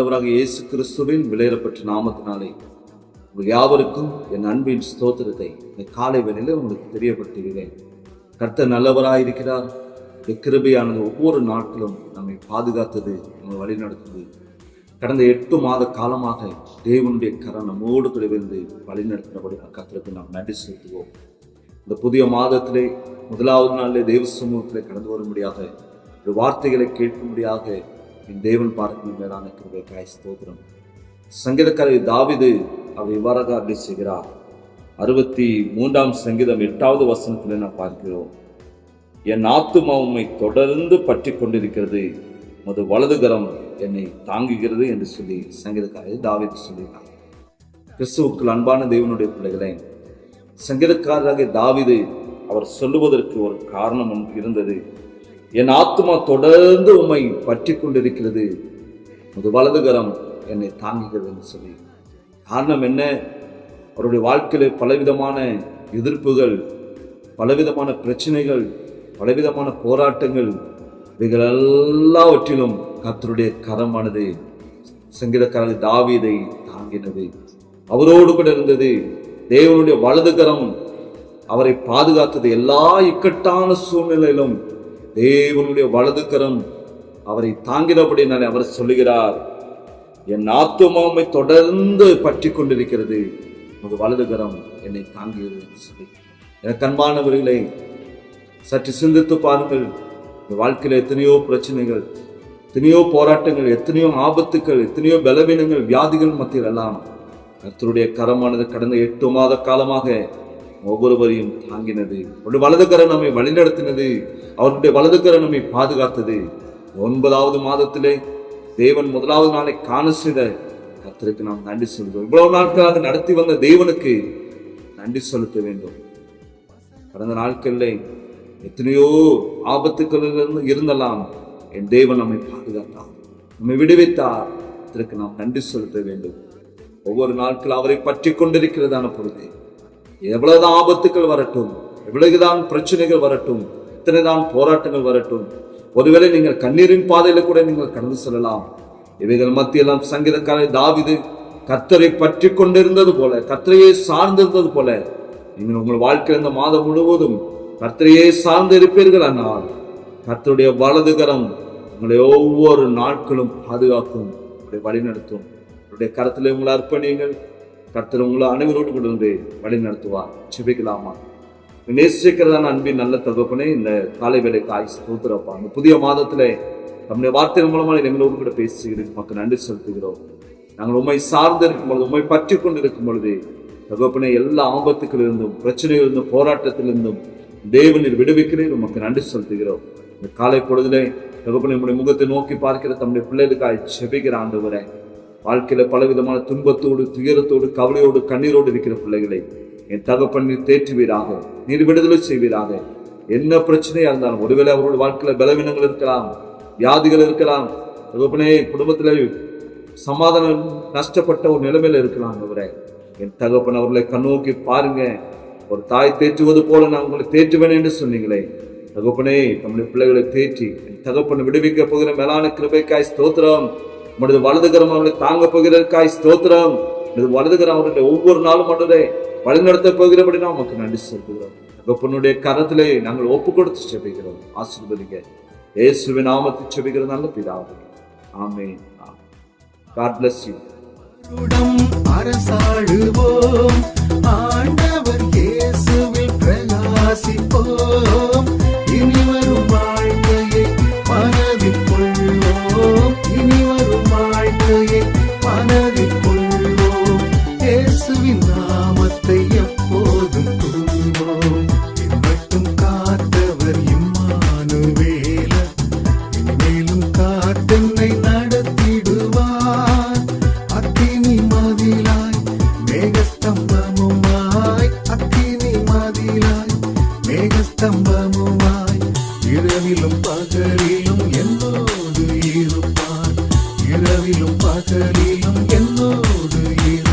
ஆண்டவராக இயேசு கிறிஸ்துவின் விலையிடப்பட்ட நாமத்தினாலே உங்கள் யாவருக்கும் என் அன்பின் ஸ்தோத்திரத்தை இந்த காலை வேளையில உங்களுக்கு தெரியப்படுத்துகிறேன். கர்த்தர் நல்லவராயிருக்கிறார். இந்த கிருபையானது ஒவ்வொரு நாட்களும் நம்மை பாதுகாத்தது நம்மை வழிநடத்தது. கடந்த எட்டு மாத காலமாக தேவனுடைய கரம் நம்மோடு தொலைவிருந்து வழிநடத்தினபடி கர்த்தருக்கு நாம் நன்றி செலுத்துவோம். இந்த புதிய மாதத்திலே முதலாவது நாளிலே தேவ சமூகத்திலே கடந்து வரும்படியாக ஒரு வார்த்தைகளை கேட்கும்படியாக என் தேவன் பார்க்கும் மேலான கிருபை காய் ஸ்தோத்திரம். சங்கீதக்காரர் தாவிது அவர் இவ்வாறாக அருளி செய்கிறார். அறுபத்தி மூன்றாம் சங்கீதம் எட்டாவது வசனத்தில் நாம் பார்க்கிறோம். என் ஆத்துமா தொடர்ந்து பற்றி கொண்டிருக்கிறது மது வலதுகரம் என்னை தாங்குகிறது என்று சொல்லி சங்கீதக்காரர் தாவிது சொல்லினார் கிறிஸ்துவுக்குள் அன்பான தேவனுடைய பிள்ளைகளே சங்கீதக்காரராக தாவிது அவர் சொல்லுவதற்கு ஒரு காரணம் இருந்தது. என் ஆத்மா தொடர்ந்து உம்மை பற்றி கொண்டிருக்கிறது அது வலதுகரம் என்னை தாங்குகிறது என்று சொல்லி. காரணம் என்ன? அவருடைய வாழ்க்கையில் பலவிதமான எதிர்ப்புகள் பலவிதமான பிரச்சனைகள் பலவிதமான போராட்டங்கள் இவைகள் எல்லாவற்றிலும் கர்த்தருடைய கரமானது சங்கீதக்காரர் தாவிதை தாங்கினது. அவரோடு கூட இருந்தது. தேவனுடைய வலது கரம் அவரை பாதுகாத்தது எல்லா இக்கட்டான சூழ்நிலையிலும் தேவனுடைய வலதுக்கரம் அவரை அவரை தாங்கினபடினாலே அவர் சொல்லுகிறார். என் ஆத்துமாவை தொடர்ந்து பற்றி கொண்டிருக்கிறது. உமது வலதுகரம் என்னை தாங்குகிறது என்று சொல்லி. எனக்கு அன்பானவர்களே சற்று சிந்தித்து பாருங்கள். இந்த வாழ்க்கையில் எத்தனையோ பிரச்சனைகள் எத்தனையோ போராட்டங்கள் எத்தனையோ ஆபத்துக்கள் எத்தனையோ பலவீனங்கள் வியாதிகள் மத்தியில் எல்லாம் கர்த்தருடைய கரமானது கடந்த எட்டு மாத காலமாக ஒவ்வொருவரையும் தாங்கினது. அவருடைய வலது நம்மை வழிநடத்தினது. அவருடைய வலது நம்மை பாதுகாத்தது. ஒன்பதாவது மாதத்திலே தேவன் முதலாவது நாளை காண செய்த கத்திற்கு நாம் நன்றி செலுத்தோம் இவ்வளவு நாட்களாக நடத்தி வந்த தேவனுக்கு நன்றி செலுத்த வேண்டும். கடந்த நாட்களில் எத்தனையோ ஆபத்துக்களிலிருந்து இருந்தலாம் என் தேவன் நம்மை பாதுகாத்தார். நம்மை விடுவித்தார். அதற்கு நாம் நன்றி செலுத்த வேண்டும். ஒவ்வொரு நாட்கள் அவரை பற்றி கொண்டிருக்கிறதான பொழுது எவ்வளவுதான் ஆபத்துக்கள் வரட்டும் எவ்வளவுதான் பிரச்சனைகள் வரட்டும் எத்தனைதான் போராட்டங்கள் வரட்டும் ஒருவேளை நீங்கள் கண்ணீரின் பாதையில கூட நீங்கள் கடந்து செல்லலாம். இவைகள் மத்தியெல்லாம் சங்கீதக்காரை தாவிது கர்த்தரை பற்றி கொண்டிருந்தது போல கத்தரையே சார்ந்திருந்தது போல. நீங்கள் உங்கள் வாழ்க்கை இந்த மாதம் முழுவதும் கர்த்தரையே சார்ந்து இருப்பீர்கள் ஆனால் கர்த்தருடைய வலதுகரம் உங்களை ஒவ்வொரு நாட்களும் பாதுகாக்கும் உங்களை வழிநடத்தும். உங்களுடைய கரத்தில் உங்களை அர்ப்பணியுங்கள். கர்த்தர் உங்களை அனைவரோடு கூட வந்து வழி நடத்துவார். செபிக்கலாமா நேசிக்கிறதான அன்பின் நல்ல தகப்பனே இந்த காலை வேலை காய் தோத்துறப்பா இந்த புதிய மாதத்துல நம்முடைய வார்த்தைகள் மூலமாக எங்களோடு கூட பேசுகிறதுக்கு மக்கள் நன்றி செலுத்துகிறோம். நாங்கள் உண்மை சார்ந்து இருக்கும் பொழுது உண்மை பற்றி கொண்டு இருக்கும் பொழுது தகப்பனே எல்லா ஆபத்துக்களிலிருந்தும் பிரச்சனைகளிலிருந்தும் போராட்டத்திலிருந்தும் தேவனில் விடுவிக்கிறேன். உமக்கு நன்றி செலுத்துகிறோம். இந்த காலை பொழுதுல தகப்பனை நம்முடைய முகத்தை நோக்கி பார்க்கிற தம்முடைய பிள்ளைகளுக்காக செபிக்கிற ஆண்டவரே வாழ்க்கையில பலவிதமான துன்பத்தோடு துயரத்தோடு கவலையோடு கண்ணீரோடு இருக்கிற பிள்ளைகளை என் தகப்பன் நீர் தேற்றுவீராக. நீர் விடுதலை செய்வீராக. என்ன பிரச்சனையா இருந்தாலும் ஒருவேளை அவரோட வாழ்க்கையில பலவீனங்கள் இருக்கலாம் வியாதிகள் இருக்கலாம் தகப்பனே குடும்பத்துல சமாதானம் நஷ்டப்பட்ட ஒரு நிலைமையில இருக்கலாம் அவரை. என் தகப்பன் அவர்களை கண்ணோக்கி பாருங்க. ஒரு தாய் தேற்றுவது போல நான் உங்களை தேற்றுவேன் என்று சொன்னீங்களே. தகப்பனே நம்முடைய பிள்ளைகளை தேற்றி என் தகப்பனை விடுவிக்க போகிற மேலான கிருபைக்காய் ஸ்தோத்திரம். உமது வலதுகரம் அவர்களை தாங்க போகிறதற்காய் ஸ்தோத்திரம். உமது வலதுகரம் அவருடைய ஒவ்வொரு நாளும் மன்னரை வழிநடத்த போகிறபடி நாம் உமக்கு நன்றி செலுத்துகிறோம். தகப்பனுடைய கரத்திலே நாங்கள் ஒப்பு கொடுத்து செபிக்கிறோம். ஆசிர்வதிங்க. இயேசுவின் நாமத்தை செபிக்கிற நல்ல பிதாவே. ஆமென். காட் பிளஸ் யூ உடம் அரசாளுவோம். ஆண்டவர் இயேசுவில் பிரகாசிப்போம். இயேசுவின் நாமத்தை எப்போதும் துன்போம். மட்டும் காத்தவர் இம்மானுவேல மேலும் காத்தென்னை நடத்திடுவார். அத்தினி பகலிலும் என்னோடு இருப்பார். இரவிலும் பகலிலும் என்னோடு இரு